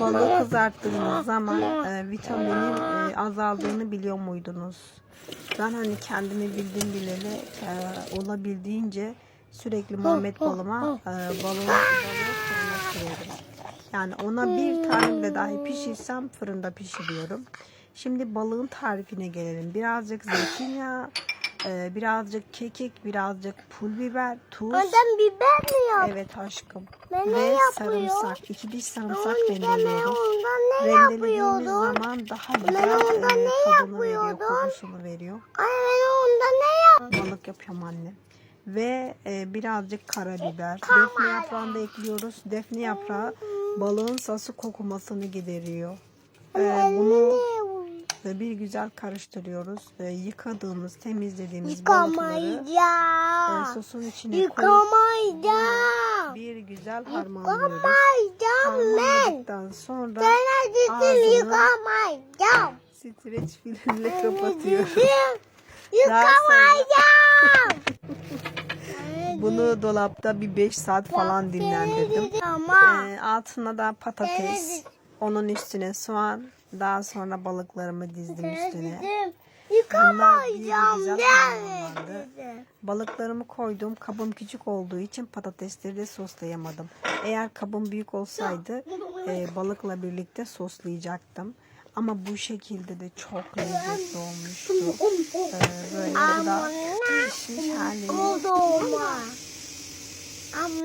Balığı kızarttığınız zaman e, vitaminin e, azaldığını biliyor muydunuz? Ben hani kendimi bildim bileli e, olabildiğince sürekli Muhammed balıma e, balığı, balığı fırına sürüyorum. Yani ona bir tane bile dahi pişirsem fırında pişiriyorum. Şimdi balığın tarifine gelelim. Birazcık zeytinyağı, e, birazcık kekik, birazcık pul biber, tuz. Ondan biber mi yap? Evet aşkım. Ben ne Ve yapıyor? sarımsak. iki diş sarımsak ben rendeliyoruz. ondan ne Rendelediğimiz yapıyordum? zaman daha Ben güzel ondan e, ne tadını veriyor, yapıyordum? kokusunu veriyor. Ay ben ondan ne yap? Balık yapıyorum anne. Ve e, birazcık karabiber. Defne yaprağını da ekliyoruz. Defne yaprağı balığın sası kokumasını gideriyor. E, bunu e, bir güzel karıştırıyoruz. E, yıkadığımız, temizlediğimiz balıkları e, sosun içine koyup Yıkamayacağım. bir güzel harmanlıyoruz. Yıkamayacağım ben. Harmanladıktan sonra Ben ağzını yıkamayacağım. streç filmle kapatıyoruz. Yıkamayacağım. bunu dolapta bir 5 saat falan dinlendirdim. Ee, altına da patates, onun üstüne soğan, daha sonra balıklarımı dizdim üstüne. yıkamayacağım. dedim. Balıklarımı koydum. Kabım küçük olduğu için patatesleri de soslayamadım. Eğer kabım büyük olsaydı e, balıkla birlikte soslayacaktım. Ama bu şekilde de çok lezzetli olmuştu. Ee, böyle da pişmiş hali. Oldu ama. Ama